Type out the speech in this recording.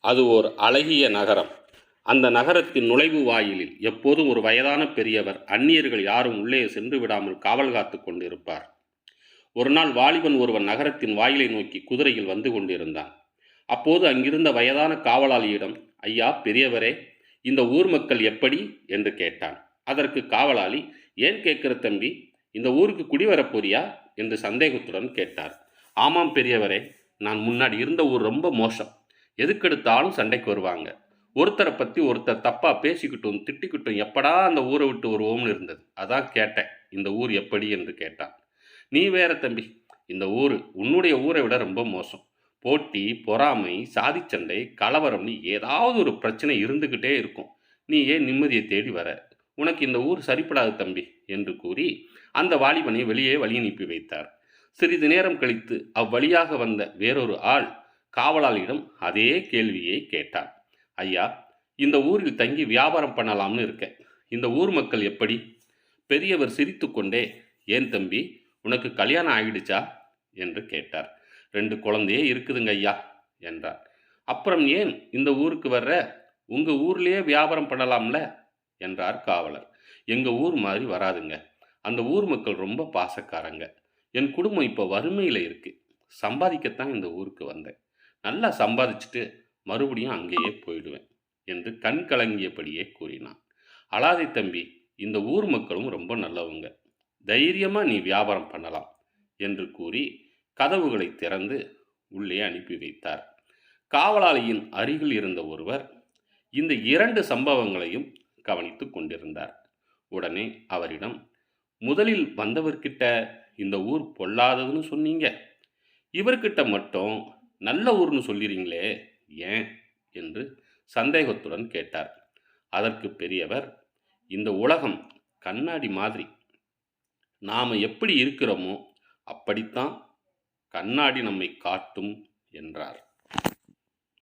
அது ஓர் அழகிய நகரம். அந்த நகரத்தின் நுழைவு வாயிலில் எப்போதும் ஒரு வயதான பெரியவர் அந்நியர்கள் யாரும் உள்ளே சென்று விடாமல் காவல் காத்து கொண்டிருப்பார். ஒரு நாள் வாலிபன் ஒருவன் நகரத்தின் வாயிலை நோக்கி குதிரையில் வந்து கொண்டிருந்தான். அப்போது அங்கிருந்த வயதான காவலாளியிடம் ஐயா பெரியவரே இந்த ஊர் மக்கள் எப்படி? என்று கேட்டான். அதற்கு காவலாளி ஏன் கேட்கிற தம்பி இந்த ஊருக்கு குடிவரப் போறியா? என்று சந்தேகத்துடன் கேட்டார். ஆமாம் பெரியவரே நான் முன்னாடி இருந்த ஊர் ரொம்ப மோசம். எதுக்கெடுத்தாலும் சண்டைக்கு வருவாங்க. ஒருத்தரை பற்றி ஒருத்தர் தப்பாக பேசிக்கிட்டும் திட்டிக்கிட்டும் எப்படா அந்த ஊரை விட்டு வருவோம்னு இருந்தது. அதான் கேட்டேன். இந்த ஊர் எப்படி என்று கேட்டான். நீ வேற தம்பி இந்த ஊர் உன்னுடைய ஊரை விட ரொம்ப மோசம். போட்டி பொறாமை சாதிச்சண்டை கலவரம்னு ஏதாவது ஒரு பிரச்சனை இருந்துக்கிட்டே இருக்கும். நீ ஏன் நிம்மதியை தேடி வர? உனக்கு இந்த ஊர் சரிப்படாது தம்பி என்று கூறி அந்த வாலிபனை வெளியே வழி அனுப்பி வைத்தார். சிறிது நேரம் கழித்து அவ்வழியாக வந்த வேறொரு ஆள் காவலாளியிடம் அதே கேள்வியை கேட்டார். ஐயா இந்த ஊரில் தங்கி வியாபாரம் பண்ணலாம்னு இருக்கேன். இந்த ஊர் மக்கள் எப்படி? பெரியவர் சிரித்துக்கொண்டே ஏன் தம்பி உனக்கு கல்யாணம் ஆகிடுச்சா என்று கேட்டார். ரெண்டு குழந்தையே இருக்குதுங்க ஐயா என்றார். அப்புறம் ஏன் இந்த ஊருக்கு வர்ற? உங்கள் ஊர்லேயே வியாபாரம் பண்ணலாம்ல? என்றார் காவலர். எங்கள் ஊர் மாதிரி வராதுங்க. அந்த ஊர் மக்கள் ரொம்ப பாசக்காரங்க. என் குடும்பம் இப்போ வறுமையில் இருக்குது சம்பாதிக்கத்தான் இந்த ஊருக்கு வந்தேன். நல்லா சம்பாதிச்சுட்டு மறுபடியும் அங்கேயே போயிடுவேன் என்று கண் கலங்கியபடியே கூறினான். அலாதி தம்பி இந்த ஊர் மக்களும் ரொம்ப நல்லவங்க. தைரியமாக நீ வியாபாரம் பண்ணலாம் என்று கூறி கதவுகளை திறந்து உள்ளே அனுப்பி வைத்தார். காவலாளியின் அருகில் இருந்த ஒருவர் இந்த இரண்டு சம்பவங்களையும் கவனித்து கொண்டிருந்தார். உடனே அவரிடம் முதலில் வந்தவர்கிட்ட இந்த ஊர் பொல்லாததுன்னு சொன்னீங்க. இவர்கிட்ட மட்டும் நல்ல ஊர்னு சொல்லிறீங்களே ஏன்? என்று சந்தேகத்துடன் கேட்டார். அதற்கு பெரியவர் இந்த உலகம் கண்ணாடி மாதிரி. நாம் எப்படி இருக்கிறோமோ அப்படித்தான் கண்ணாடி நம்மை காட்டும் என்றார்.